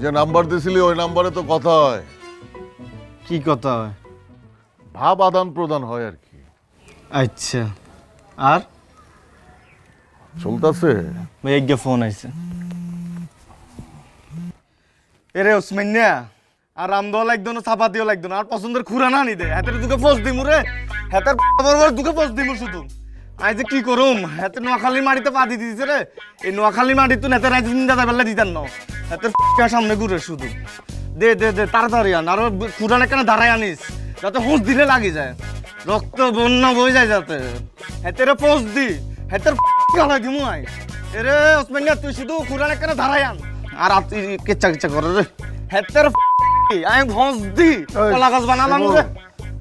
যে নাম্বার দিছিলি ওই নাম্বারে তো কথা হয়। কি কথা হয়? ভাব আদান প্রদান হয় আর কি। আচ্ছা। আর? চলতেছে? ভাই এক ফোন আইছে। এরে ওসমান্যা আর রামদল একদম চাপাতিও লাগতো না আর পছন্দের খুরা না নি দে। হাতের দুকে ফোস দিমু রে। হাতের বরাবর দুকে ফোস দিমু শুধু। যে কি করুম? হাতে নোয়াখালী মাটিতে পা দিয়ে দিছে রে। এই নোয়াখালী মাটি তো নেতার আজ চিন্তা বেলা দিতাম না। হাতের সামনে ঘুরে শুধু। দে দে দে তাড়াতাড়ি আন। আরও খুরান এখানে দাঁড়াই আনিস? যাতে হুঁস দিলে লাগি যায়। রক্ত বন্যা বই যায় যাতে। হাতের পোস্ট দি। হাতের গালা দিমু আই এরে ওসমানিয়া তুই শুধু খুরান এখানে দাঁড়াই আন? আর আত কেচ্চা কেচ্চা করে রে। হাতের আমি ভোঁস দি। কলা গাছ বানালাম রে।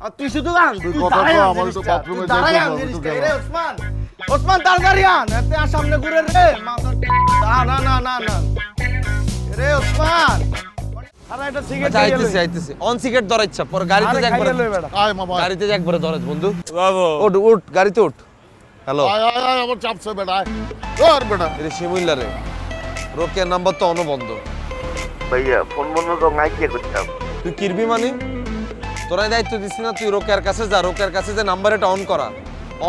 আর তুই শুধু আন তুই কথা আন আমার তো বাথরুমে দাঁড়াই আন জিনিসটা, গেলাম। ওসমান ওসমান তাড়াতাড়ি আন এতে আর সামনে ঘুরে রে না না না না না। রে ওসমান। গাড়িতে উঠ হ্যালো আমার চাপছে বেটা বেটা। এটা রে রোকের নাম্বার তো অনবন্ধ ভাইয়া ফোন বন্ধ তো নাই কি করতাম তুই কিরবি মানে? তোরাই দায়িত্ব দিস না তুই রোকের কাছে যা রোকের কাছে যে নাম্বার এটা অন করা।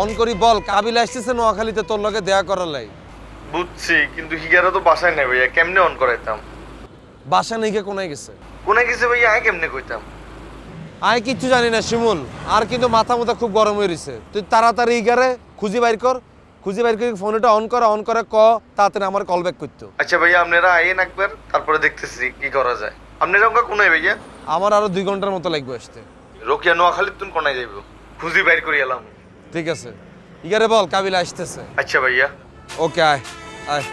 অন করি বল কাবিল আসতেছে নোয়াখালীতে তোর লগে দেয়া করার লাই। বুঝছি কিন্তু হিগারা তো বাসায় নেই ভাইয়া কেমনে অন করাইতাম? বাসা নেই কোনায় গেছে? কোনে গেছে ভাইয়া আয় কেমনে কইতাম? আয় কিচ্ছু জানি না শিমুল। আর কিন্তু মাথা মাথা খুব গরম হয়ে রয়েছে তুই তাড়াতাড়ি ইগারে খুঁজি বাইর কর খুঁজি বাইর করে ফোনটা অন কর অন করে ক তাড়াতাড়ি আমার কল ব্যাক করতো। আচ্ছা ভাইয়া আপনারা আইন একবার তারপরে দেখতেছি কি করা যায়। আপনারা কোনায় ভাইয়া? আমার আরও দুই ঘণ্টার মতো লাগবে আসতে। রোকিয়া নোয়াখালীর তুন কোনায় যাইব? খুঁজি বাইর করি এলাম। ঠিক আছে। ইগারে বল কাবিল আসতেছে। আচ্ছা ভাইয়া। ওকে আয় আয়।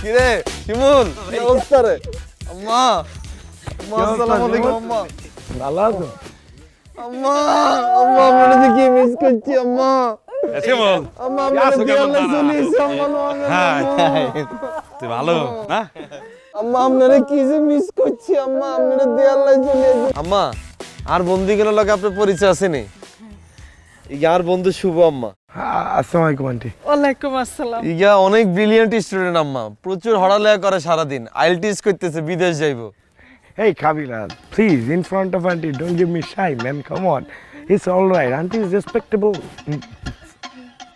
কিরে শিমুল? অবস্থা রে? আম্মা আম্মা আসসালামু আলাইকুম আম্মা। ভালো আছো? আম্মা আম্মা যে কি মিস করছি আম্মা। শিমুল দিয়ালে চলিয়েছি হ্যাঁ তুই ভালো না? আম্মা আপনারা কি যে মিস করছি আম্মা? আপনারা চলিয়েছি আম্মা আর বন্ধুগুলোর লগে আপনার পরিচয় আছে নি? ইয়ার বন্ধু শুভ আম্মা। আসসালামু আলাইকুম আন্টি। ওয়ালাইকুম আসসালাম। ইয়া অনেক ব্রিলিয়ান্ট স্টুডেন্ট আম্মা। প্রচুর হড়ালেখা করে সারাদিন। আইএলটিএস করতেছে বিদেশ যাইবো। Hey Kabila, please, in front of auntie, don't give me shy, man. Come on. It's all right. Auntie is respectable.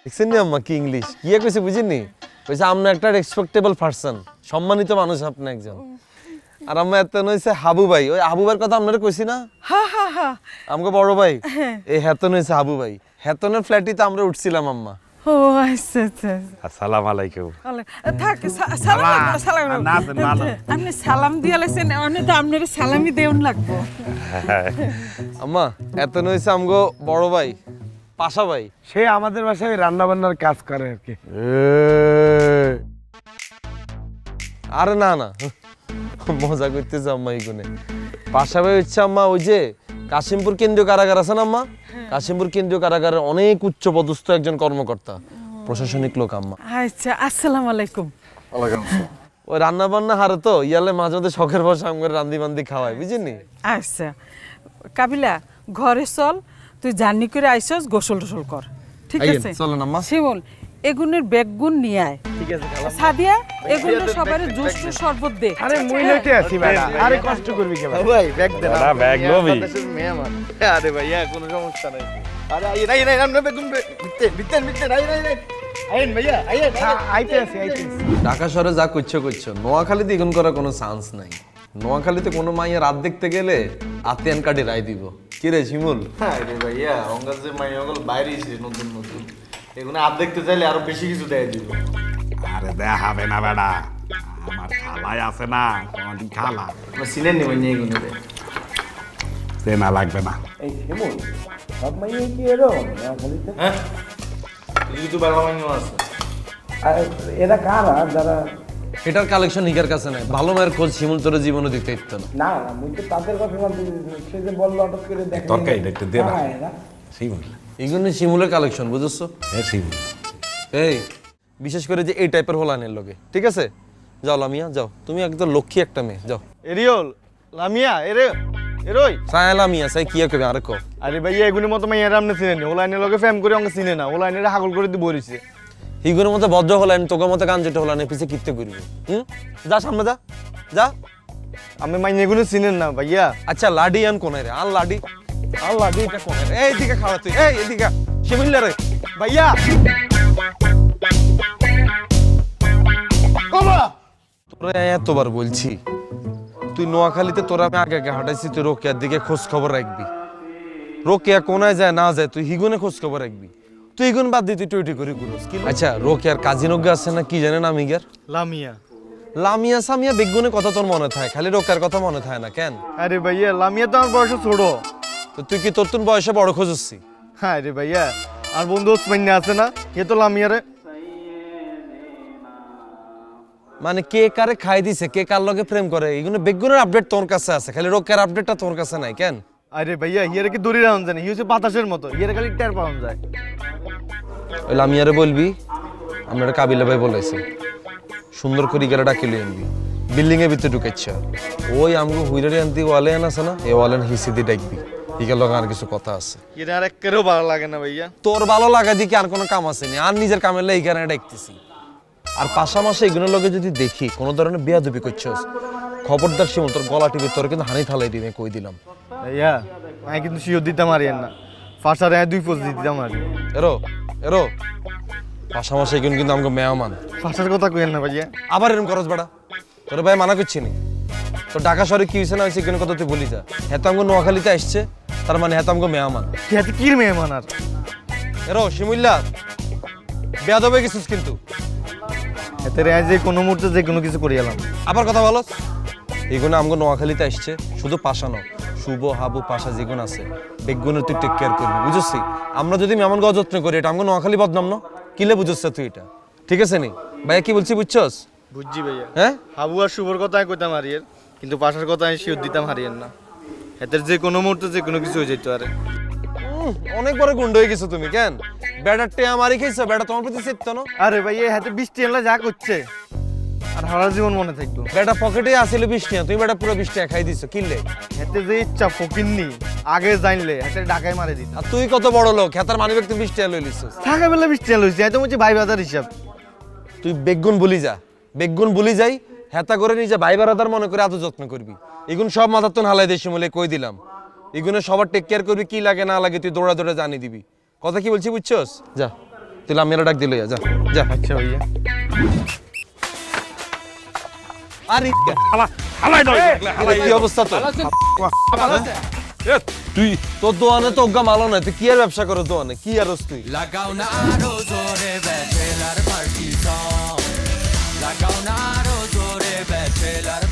দেখছেন নি আম্মা কি ইংলিশ কি কইছে বুঝিনি কইছে আপনি একটা রেসপেক্টেবল পারসন সম্মানিত মানুষ আপনি একজন। আর আম্মা এত হইছে হাবু ভাই। ওই হাবু ভাইয়ের কথা আপনারা কইছি না? হা হা হা। আমাকে বড় ভাই? এই হেতন হইছে হাবু ভাই। হেতনের ফ্ল্যাটিতে আমরা উঠছিলাম আম্মা। ও আচ্ছা আচ্ছা। alaikum. ওয়ালাই- থাক সালাম সালাম। না, না। আপনি সালাম দিয়ে লাইছেন অনেক তো আপনার সালামি দেউন লাগবো। আম্মা এতন হইছে আমগো বড় ভাই। পাশা ভাই। সে আমাদের বাসায় রান্না বান্নার কাজ করে আর কি। আরে না না। মজা করতেছে আম্মা এইগুনে। পাশাপাশি হচ্ছে আম্মা ওই যে কাশিমপুর কেন্দ্রীয় কারাগার আছে না আম্মা? কাশিমপুর কেন্দ্রীয় কারাগারের অনেক উচ্চ পদস্থ একজন কর্মকর্তা প্রশাসনিক লোক আম্মা। আচ্ছা আসসালামু আলাইকুম। ওই রান্না বান্না হারে তো ইয়ালে মাঝে মধ্যে শখের বসে আমার রান্দি বান্দি খাওয়াই বুঝিনি? আচ্ছা। কাবিলা ঘরে চল তুই জার্নি করে আইসস গোসল টোসল কর। ঠিক আছে? চলেন আম্মা। শিমুল এগুনের বেগুন নিয়ে আয়। ঠিক আছে সাদিয়া এগুনের সবার জুস টুস শরবত দে। আরে মুই লইতে আছি বেটা আরে কষ্ট করবি কেন ভাই ব্যাগ দেন বেটা, ব্যাগ লবি আরে ভাইয়া কোনো সমস্যা নাই। আরে আই নাই নাই আমরা বেগুন বিতে বিতে বিতে নাই নাই নাই হ্যাঁ, ঢাকা শহরে যা করছ করছ। নোয়াখালীতে এগুন করার কোনো চান্স নাই। নোয়াখালীতে কোনো মাইয়া রাত দেখতে গেলে আতিয়ান কাটি রায় দিব। কি রে শিমুল? আরে ভাইয়া অঙ্গার যে মাইয়াগুলো বাইরে এসে নতুন নতুন। এগুলো আর দেখতে চাইলে আরও বেশি কিছু দেয় দিব। আরে দেয়া হবে না বেড়া। আমার খালাই আছে না তোমাদের খালা। সিনেন নি মাইয়া এগুলো চেনা লাগবে না। হ্যাঁ? কিছু বাংলা মাইয়া আছে। এরা কারা? যারা এটার কালেকশন হিকার কাছে নাই। ভালো মায়ের খোঁজ শিমুল তোর জীবনে দিতে ইত্য না। না না মুই তো তাদের কথা বলতে সে যে বলল হঠাৎ করে দেখেন তরকারি একটু দে না। সেই বল এগুলো শিমুলের কালেকশন বুঝছ? হ্যাঁ বল এই বিশেষ করে যে এই টাইপের হোলানের লোকে ঠিক আছে? যাও লামিয়া যাও। তুমি একদম লক্ষ্মী একটা মেয়ে যাও। এরিয়ল লামিয়া এরে এরই। সায়ালা মিয়া সাই কি কবে আর কো? আরে ভাই এগুলির মতো মাইয়ারা আপনি চিনেন ও লাইনের লগে ফ্যাম করে আমাকে চিনে না। ও লাইনের হাগল করে দিয়ে বলিছে। হিগুনের মতো বজ্র হলেন তোকে মতো গান যেটা হলেন পিছে কিত্তে করবি হুম? যা সামনে যা। যা। আমি মাইয়া এগুলো চিনেন না ভাইয়া। আচ্ছা লাডি আন কোনে রে? আর লাডি। আর লাডি এটা কোনে রে? এই দিকে খাওয়া তুই। এই এদিকে শিমিল্লা রে। ভাইয়া। তোরা এতবার বলছি তুই নোয়াখালীতে তোরা আমি আগে আগে হাঁটাইছি তুই রোকেয়ার দিকে খোঁজ খবর রাখবি। রোকেয়া কোনায় যায় না যায় তুই হিগুনে খোঁজ খবর রাখবি। তুই বাদ দিয়ে টুইটি করে ঘুরোস কি আচ্ছা রোকেয়ার কাজিনজ্ঞ আছে না কি গের লামিয়া। লামিয়া সামিয়া কথা তোর মনে থাকে খালি রোকেয়ার কথা মনে থাকে না কেন? আরে ভাইয়া লামিয়া তো আমার বয়সে ছোট। তো তুই কি তোর তুন বয়সে বড় খোঁজছি হ্যাঁ রে ভাইয়া আর বন্ধু ওসমান্য আছে না? এ তো লামিয়ারে? মানে কে কারে খাই দিছে কে কার লগে প্রেম করে এগুলো বেগুনের আপডেট তোর কাছে আছে খালি রোকেয়ার আপডেটটা তোর কাছে নাই কেন? আরে ভাইয়া হিয়ারে কি দড়ি রাউন জানে? হিউছে বাতাসের মতো। হিয়ারে খালি টের পাওয়া যায়। ওই লামিয়ারে বলবি আমরা কাবিলা ভাই বলেছে সুন্দর করে গেলে ডাকি লই আনবি। বিল্ডিং এর ভিতরে ঢুকেছে ওই আমগো হুইরারি আনতি ওয়ালে আছে না? এই ওয়ালেন হিসি দি ডাকবি। ইকে লগে আর কিছু কথা আছে। এটা আর একবারেও ভালো লাগে না ভাইয়া। তোর ভালো লাগা দিকে আর কোনো কাম আছে নি? আর নিজের কামের লাই এখানে ডাকতেছি। আর পাশামাশি এগুলোর লগে যদি দেখি কোনো ধরনের বিয়াদবি করছস খবরদার শিমুল তোর গলা টিপে তোর কিন্তু হানি থালাই দিবে কই দিলাম। ভাইয়া আমি কিন্তু শিওর দিতাম আরিয়ান না। ফার্স্টারে দুই পোস্ট দিতাম আর এরো এরো। এগুলো কিন্তু আমাকে মেহমান। কথা কইেন না ভাইয়া। আবার এরকম করস বেটা। তোর ভাই মানা করছি নি। তো ঢাকা শহরে কি হয়েছে না হয়েছে কোনো কথা তুই বলি যা। হ্যাঁ তো আমাকে নোয়াখালীতে আসছে তার মানে হ্যাঁ তো আমাকে মেহমান। কি হাতে কির মেহমান আর? এরো শিমুল্লা বেয়াদ হয়ে গেছিস কিন্তু। এতে রে যে কোনো মুহূর্তে যে কোনো কিছু করে আবার কথা বলো। এগুলো আমাকে নোয়াখালীতে আসছে শুধু পাশানো শুভ হাবু পাশা যেগুলো আছে বেগুনের তুই টেক কেয়ার করবি বুঝছি? আমরা যদি মেমন গাও যত্ন করি এটা আমাকে নোয়াখালী বদনাম না? কিলে বুঝছ তুই এটা? ঠিক আছে নি? ভাইয়া কি বলছি বুঝছস? বুঝছি ভাইয়া। হ্যাঁ? হাবু আর শুভর কথা আমি কইতাম হারিয়ের কিন্তু পাশার কথা আমি শিওর দিতাম হারিয়েন না। এদের যে কোনো মুহূর্তে যে কোনো কিছু হয়ে যেত আরে অনেক বড় গুন্ড হয়ে গেছো তুমি কেন? ব্যাটার টে আমারই খেয়েছো ব্যাটা তোমার প্রতি চেততো না আরে ভাই এই হাতে বৃষ্টি এলা যা করছে। আর সারা জীবন মনে থাকব। ব্যাটা পকেটে আসিল বৃষ্টি তুমি ব্যাটা পুরো বৃষ্টি খাই দিছো কিনলে? হাতে যে ইচ্ছা ফকিননি আগে জানলে হাতে ডাকায় মারে দিত আর তুই কত বড় লোক হেতার মানি ব্যক্তি বৃষ্টি লই লিছিস থাকা বেলা বৃষ্টি এলা হয়েছে এত ভাই বাজার হিসাব। তুই বেগুন বলি যা বেগুন বলি যাই হেতা করে নিজে ভাই বারাদার মনে করে এত যত্ন করবি। এগুন সব মাথার তো হালাই দেশি বলে কই দিলাম। এগুলো সবার টেক কেয়ার করবি কি লাগে না লাগে তুই দৌড়া দৌড়া জানি দিবি। কথা কি বলছি বুঝছস? যা তুই লামিয়ারা ডাক দিলে যা যা। আচ্ছা ভাইয়া। আর অবস্থা তুই তোর দোয়ানে তো অজ্ঞা মালো না তুই কি আর ব্যবসা করো দোয়ানে? কি আর তুই? লাগাও না জোরে ব্যাচেলার পার্টি লাগাও না জোরে ব্যাচেলার